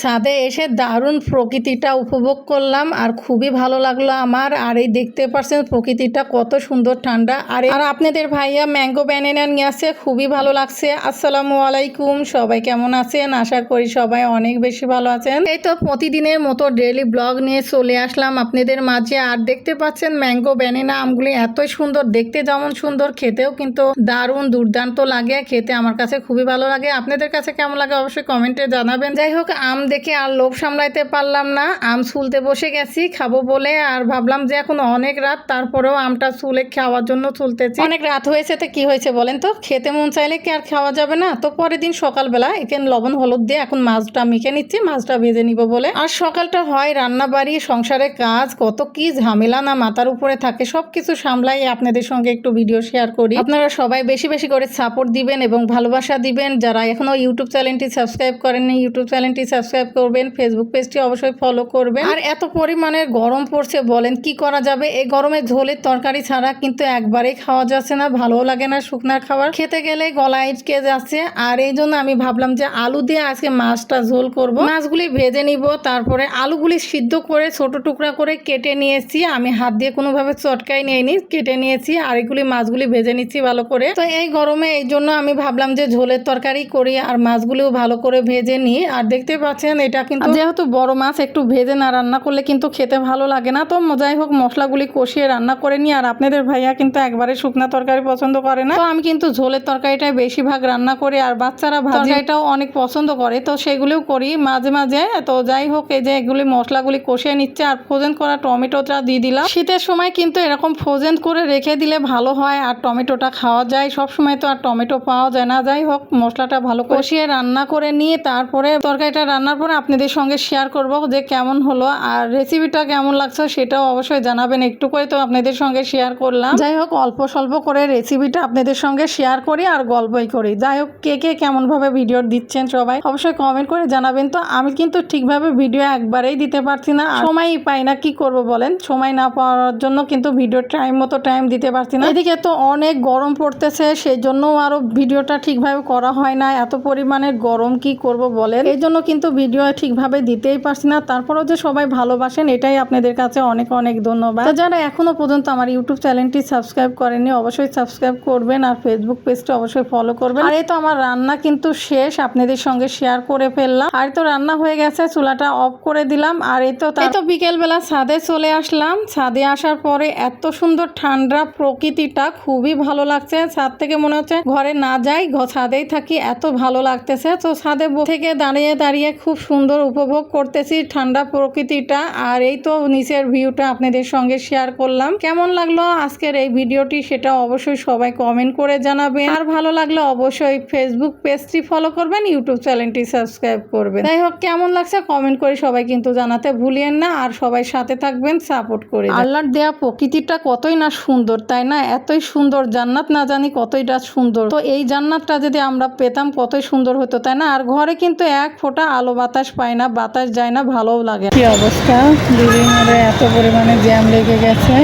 ছাদে এসে দারুণ প্রকৃতিটা উপভোগ করলাম আর খুবই ভালো লাগল আমার। আর এই দেখতে পাচ্ছেন প্রকৃতিটা কত সুন্দর ঠান্ডা। আর আর আপনাদের ভাইয়া ম্যাঙ্গো ব্যানানা নিয়ে আসছে খুবই ভালো লাগছে। আসসালামু আলাইকুম, সবাই কেমন আছেন? আশা করি সবাই অনেক বেশি ভালো আছেন। এই তো প্রতিদিনের মতো ডেইলি ব্লগ নিয়ে চলে আসলাম আপনাদের মাঝে। আর দেখতে পাচ্ছেন ম্যাঙ্গো ব্যানানা আমগুলি এতই সুন্দর, দেখতে যেমন সুন্দর, খেতেও কিন্তু দারুণ দুর্দান্ত লাগে। খেতে আমার কাছে খুবই ভালো লাগে। আপনাদের কাছে কেমন লাগে অবশ্যই কমেন্টে জানাবেন। যাই হোক, আম দেখে আর লোভ সামলাইতে পারলাম না। আম ছুলতে বসে গেছি, খাব বলে, আর ভাবলাম যে এখন অনেক রাত, তারপরেও আমটা ছুলে খাওয়ার জন্য তুলতেছি অনেক রাত হয়েছে, তো কি হয়েছে বলেন তো? খেতে মন চাইলে কি আর খাওয়া যাবে না? তো পরের দিন সকালবেলা এখানে লবণ, হলুদ দিয়ে এখন মাছটা মেখে নিচ্ছি, মাছটা ভেজে নিব বলে। আর সকালটা হয় রান্না বাড়ি সংসারের কাজ, কত কি ঝামেলা না মাথার উপরে থাকে সব কিছু সামলাই আপনাদের সঙ্গে একটু ভিডিও শেয়ার করি। আপনারা সবাই বেশি বেশি করে সাপোর্ট দিবেন এবং ভালোবাসা দিবেন। যারা এখনও ইউটিউব চ্যানেলটি সাবস্ক্রাইব করেননি ইউটিউব চ্যানেলটি সাবস্ক্রাইব করবেন ফেসবুক পেজটি অবশ্যই ফলো করবেন। আর এত পরিমাণে গরম পড়ছে বলেন, কি করা যাবে? এই গরমে ঝোলের তরকারি ছাড়া কিন্তু একবারেই খাওয়া যাচ্ছে না, ভালোও লাগে না শুকনার খাবার। খেতে গেলে গলা আটকে যাচ্ছে, আর এই জন্য আমি ভাবলাম যে আলু দিয়ে আজকে মাছটা ঝোল করব। মাছগুলি ভেজে নিব, তারপরে আলুগুলি সিদ্ধ করে ছোট টুকরা করে কেটে নিয়েছি। আমি হাত দিয়ে কোনোভাবে চটকাই নিইনি, কেটে নিয়েছি, আর এগুলি মাছগুলি ভেজে নিচ্ছি ভালো করে। তো এই গরমে এই জন্য আমি ভাবলাম যে ঝোলের তরকারি করি, আর মাছগুলিও ভালো করে ভেজে নিই। আর দেখতে পাচ্ছেন এটা কিন্তু যেহেতু বড় মাছ একটু ভেজে না রান্না করলে কিন্তু খেতে ভালো লাগে না। তো যাই হোক মশলাগুলি কষিয়ে রান্না করে নিই আর আপনাদের ভাইয়া কিন্তু একবারে শুকনা তরকারি পছন্দ করে না। তো আমি কিন্তু ঝোলের তরকারিটাই বেশিরভাগ রান্না করি আর বাচ্চারা ভাজিটাও অনেক পছন্দ করে। তো সেগুলিও করি মাঝে মাঝে। তো যাই হোক এই যে এগুলি মশলাগুলি কষিয়ে নিচ্ছে আর ফ্রোজেন করা টমেটোটা দিয়ে দিলাম। শীতের সময় কিন্তু এরকম ফ্রোজেন করে রেখে দিলে ভালো হয় আর টমেটোটা খাওয়া যায়। সব সময় তো আর টমেটো পাওয়া যায় না। যাই হোক মশলাটা ভালো কষিয়ে রান্না করে নিয়ে তারপরে তরকারিটা রান্নার পরে আপনাদের সঙ্গে শেয়ার করব যে কেমন হলো আর রেসিপিটা কেমন লাগছে সেটাও অবশ্যই জানাবেন। একটু করে তো আপনাদের সঙ্গে শেয়ার করলাম। যাই হোক, অল্প স্বল্প করে রেসিপিটা আপনাদের সঙ্গে শেয়ার করি আর গল্পই করি। যাই হোক, কে কে কেমনভাবে ভিডিও দিচ্ছেন সবাই অবশ্যই কমেন্ট করে জানাবেন। তো আমি কিন্তু ঠিকভাবে ভিডিও একবারেই দিতে পারছি না। সময়ই পাই না, কি করব বলেন? সময় না পাওয়ার জন্য কিন্তু ভিডিও টাইম মতো টাইম দিতে পারছি না। এদিকে তো অনেক গরম পড়তেছে সেই জন্য আরও ভিডিওটা ঠিকভাবে করা হয় না। এত পরিমাণে গরম কি করব বলেন? এই জন্য কিন্তু ভিডিও ঠিকভাবে দিতেই পারছি না, তারপরেও যে সবাই ভালোবাসেন, এটাই আপনাদের কাছে অনেক অনেক ধন্যবাদ। যারা এখনও পর্যন্ত আমার ইউটিউব চ্যানেলটি সাবস্ক্রাইব করেনি অবশ্যই সাবস্ক্রাইব করবেন আর ফেসবুক পেজটি অবশ্যই ফলো করবেন। আর এই তো আমার রান্না কিন্তু শেষ, আপনাদের সঙ্গে শেয়ার করে ফেললাম। আর তো রান্না হয়ে গেছে, চুলাটা অফ করে দিলাম। আর এই তো এই তো বিকেলবেলা ছাদে চলে আসলাম। ছাদে আসার পরে এত সুন্দর ঠান্ডা প্রকৃতিটা, খুবই ভালো লাগছে। ছাদ থেকে মনে হচ্ছে ঘরে না যাই ছাদেই থাকি, এত ভালো লাগতেছে। তো ছাদে থেকে দাঁড়িয়ে দাঁড়িয়ে খুব সুন্দর উপভোগ করতেছি ঠান্ডা প্রকৃতিটা। আর এই তো নিচের ভিউটা আপনাদের সঙ্গে শেয়ার করলাম। কেমন লাগল আজকের এই ভিডিওটি সেটা অবশ্যই সবাই কমেন্ট করে জানাবেন। আর ভালো লাগলে অবশ্যই ফেসবুক পেজটি ফলো করবেন ইউটিউব চ্যানেলটি সাবস্ক্রাইব করবেন। যাই হোক, কেমন লাগছে কমেন্ট করে সবাই কিন্তু জানাতে ভুলিয়েন না। আর সবাই সাথে থাকবেন সাপোর্ট করে আল্লাহর দেয়া প্রকৃতিটা কতই না সুন্দর, তাই না? এতই সুন্দর, জান্নাত না জানি কতইটা সুন্দর। তো এই জান্নাতটা যদি আমরা পেতাম কতই সুন্দর হতো, তাই না? আর ঘরে কিন্তু এক ফোঁটা আলো বাতাস পায় না, বাতাস যায় না, ভালোও লাগে। কি অবস্থা? বিল্ডিংয়ে এত পরিমাণে জ্যাম লেগে গেছে।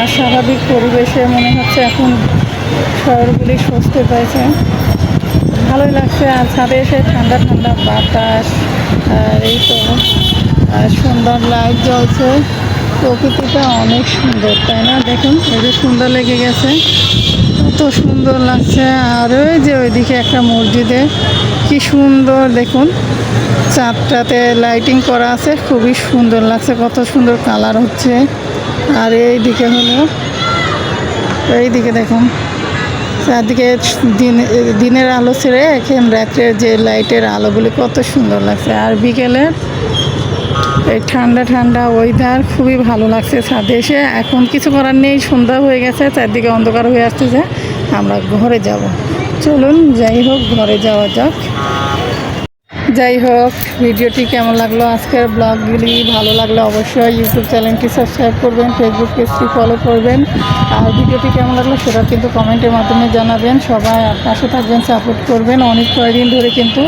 আর স্বাভাবিক পরিবেশে মনে হচ্ছে এখন শহরগুলি স্বস্তি পাইছে। ভালোই লাগছে আর ছাদে এসে ঠান্ডা ঠান্ডা বাতাস, আর এই তো, আর সুন্দর লাইট জ্বলছে। প্রকৃতিটা অনেক সুন্দর, তাই না? দেখুন, এই যে সুন্দর লেগে গেছে। কত সুন্দর লাগছে। আর ওই যে ওইদিকে একটা মসজিদে কি সুন্দর দেখুন। চাঁদটাতে লাইটিং করা আছে, খুবই সুন্দর লাগছে, কত সুন্দর কালার হচ্ছে। আর এই দিকে হলো এই দিকে দেখুন। চারদিকে দিন, দিনের আলো ছেড়ে এখন রাত্রের যে লাইটের আলোগুলি কত সুন্দর লাগছে। আর বিকেলের এই ঠান্ডা ঠান্ডা ওয়েদার খুবই ভালো লাগছে ছাদে এসে। এখন কিছু করার নেই, সন্ধ্যা হয়ে গেছে, চারদিকে অন্ধকার হয়ে আসতেছে। আমরা ঘরে যাব। চলুন, যাই হোক, ঘরে যাওয়া যাক। যাই হোক, ভিডিওটি কেমন লাগল? আজকের ব্লগগুলি ভালো লাগলে অবশ্যই ইউটিউব চ্যানেলটি সাবস্ক্রাইব করবেন ফেসবুক পেজটি ফলো করবেন। আর ভিডিওটি কেমন লাগল সেটা কিন্তু কমেন্টের মাধ্যমে জানাবেন। সবাই পাশে থাকবেন সাপোর্ট করবেন। অনেক কয়েকদিন ধরে কিন্তু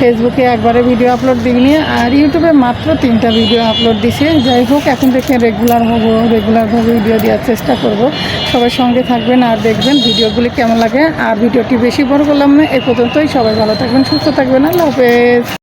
ফেসবুকে একবারে ভিডিও আপলোড দিইনি আর ইউটিউবে মাত্র তিনটা ভিডিও আপলোড দিছে। যাই হোক, এখন থেকে রেগুলার হব রেগুলারভাবে ভিডিও দেওয়ার চেষ্টা করব। সবাই সঙ্গে থাকবেন আর দেখবেন ভিডিওগুলি কেমন লাগে। আর ভিডিওটি বেশি বড় করলাম না, এ পর্যন্তই। সবাই ভালো থাকবেন, সুস্থ থাকবেন। আল্লাহ হাফেজ।